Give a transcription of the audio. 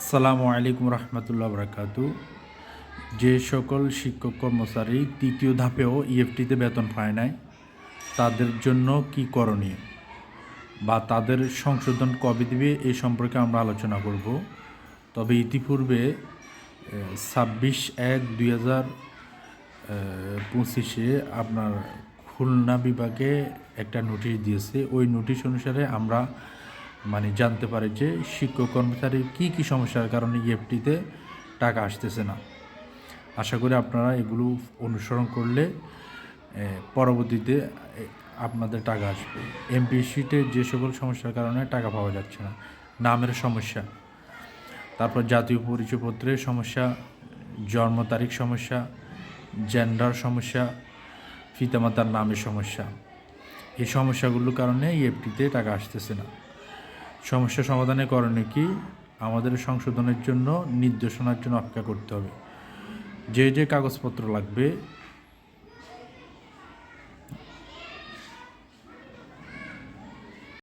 আসসালামু আলাইকুম রহমতুল্লাহ বরাকাতু। যে সকল শিক্ষক কর্মচারী তৃতীয় ধাপেও ইএফটিতে বেতন পায় নাই, তাদের জন্য কি করণীয়? বা তাদের সংশোধন কবে দিবে এ সম্পর্কে আমরা আলোচনা করব। তবে ইতিপূর্বে ছাব্বিশ এক দুই হাজার পঁচিশে আপনার খুলনা বিভাগে একটা নোটিশ দিয়েছে। ওই নোটিশ অনুসারে আমরা মানে জানতে পারে যে শিক্ষক কর্মচারীর কী কী সমস্যার কারণে ইএফটিতে টাকা আসতেছে না। আশা করি আপনারা এগুলো অনুসরণ করলে পরবর্তীতে আপনাদের টাকা আসবে। এমপি শিটে যে সকল সমস্যার কারণে টাকা পাওয়া যাচ্ছে না। নামের সমস্যা, তারপর জাতীয় পরিচয়পত্রের সমস্যা, জন্ম তারিখ সমস্যা জেন্ডার সমস্যা, পিতামাতার নামের সমস্যা। এই সমস্যাগুলোর কারণে ইএফটিতে টাকা আসতেছে না। সমস্যা সমাধানের কারণে কি? আমাদের সংশোধনের জন্য নির্দেশনার জন্য অপেক্ষা করতে হবে। যে যে কাগজপত্র লাগবে